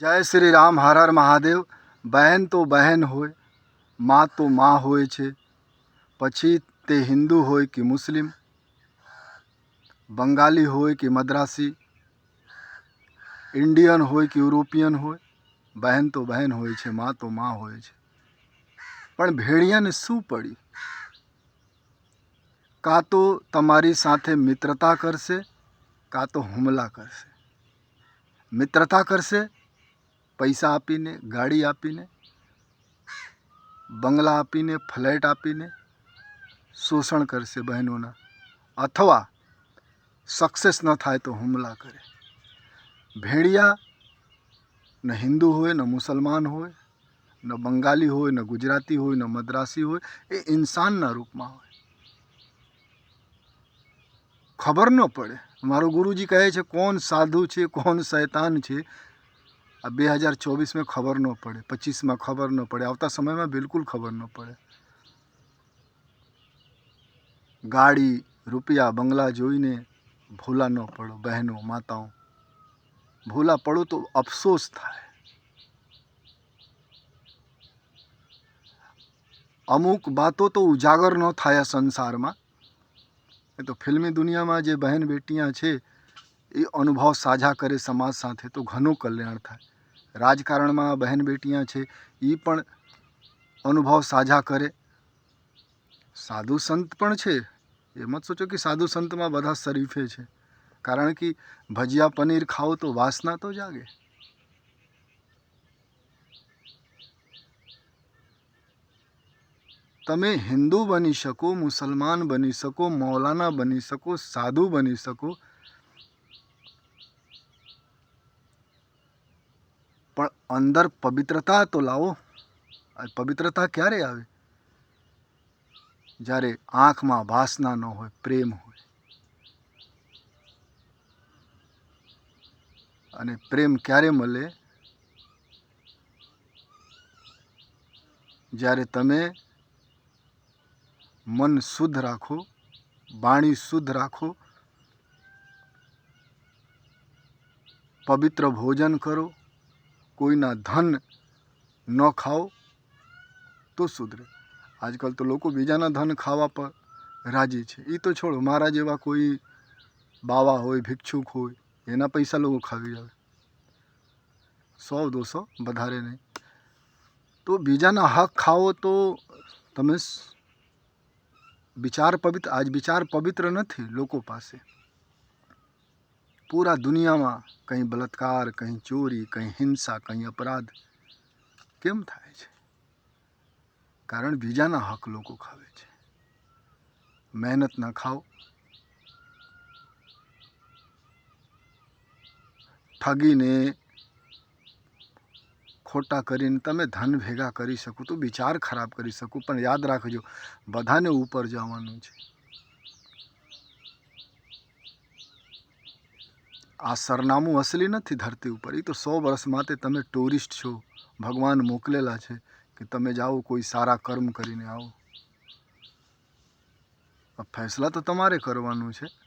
જય શ્રી રામ હર હર મહાદેવ બહેન તો બહેન હોય મા તો મા હોય છે પછી તે હિન્દુ હોય કે મુસ્લિમ બંગાળી હોય કે મદ્રાસી ઇન્ડિયન હોય કે યુરોપિયન હોય બહેન તો બહેન હોય છે મા તો મા હોય છે પણ ભેળિયાને શું પડી કાં તો તમારી સાથે મિત્રતા કરશે કાં તો હુમલા કરશે મિત્રતા કરશે પૈસા આપીને, ગાડી આપીને, બંગલા આપીને, ફ્લેટ આપીને શોષણ કરશે બહેનોના. અથવા સક્સેસ ન થાય તો હુમલા કરે. ભેડિયા ન હિન્દુ હોય, ન મુસલમાન હોય, ન બંગાલી હોય, ન ગુજરાતી હોય, ન મદ્રાસી હોય, એ ઇન્સાનના રૂપમાં હોય. ખબર ન પડે. મારો ગુરુજી કહે છે, કોણ સાધુ છે, કોણ શૈતાન છે? આ બે હજાર ચોવીસમાં ખબર ન પડે, પચીસમાં ખબર ન પડે, આવતા સમયમાં બિલકુલ ખબર ન પડે. ગાડી, રૂપિયા, બંગલા જોઈને ભૂલા ન પડો, બહેનો, માતાઓ. ભૂલા પડો તો અફસોસ થાય. અમુક વાતો તો ઉજાગર ન થાય સંસારમાં. એ તો ફિલ્મી દુનિયામાં જે બહેન બેટીਆਂ છે, એ અનુભવ સાજા કરે સમાજ સાથે તો ઘણું કલ્યાણ થાય. રાજકારણમાં બહેન બેટિયાં છે એ પણ અનુભવ સાજા કરે. સાધુ સંત પણ છે. એ મત સોચો કે સાધુ સંતમાં બધા શરીફે છે. કારણ કે ભજીયા પનીર ખાઓ તો વાસના તો જાગે. તમે હિન્દુ બની શકો, મુસલમાન બની શકો, મૌલાના બની શકો, સાધુ બની શકો પણ અંદર પવિત્રતા તો લાવો. પવિત્રતા ક્યારે આવે? જ્યારે આંખમાં વાસના ન હોય, પ્રેમ હોય. અને પ્રેમ ક્યારે મળે? જ્યારે તમે મન શુદ્ધ રાખો, વાણી શુદ્ધ રાખો, પવિત્ર ભોજન કરો કોઈના ધન ન ખાઓ તો સુધરે. આજકાલ તો લોકો બીજાના ધન ખાવા પર રાજી છે. એ તો છોડો, મારા જેવા કોઈ બાવા હોય, ભિક્ષુક હોય, એના પૈસા લોકો ખાવી આવે. સો, દોસો, વધારે નહીં. તો બીજાના હક ખાઓ તો તમે વિચાર પવિત્ર, આજ વિચાર પવિત્ર નથી લોકો પાસે. પૂરા દુનિયામાં કંઈ બળાત્કાર, કંઈ ચોરી, કંઈ હિંસા, કંઈ અપરાધ કેમ થાય છે? કારણ બીજાના હક લોકો ખાવે છે. મહેનત ના ખાઓ. ઠગીને ખોટા કરીને તમે ધન ભેગા કરી શકો તો વિચાર ખરાબ કરી શકો, પણ યાદ રાખજો, બધાને ઉપર જવાનું છે. આ સરનામું અસલી નથી ધરતી ઉપર. એ તો સો વર્ષ માટે તમે ટુરિસ્ટ છો. ભગવાન મોકલેલા છે કે તમે જાઓ, કોઈ સારા કર્મ કરીને આવો. ફેસલા તો તમારે કરવાનું છે.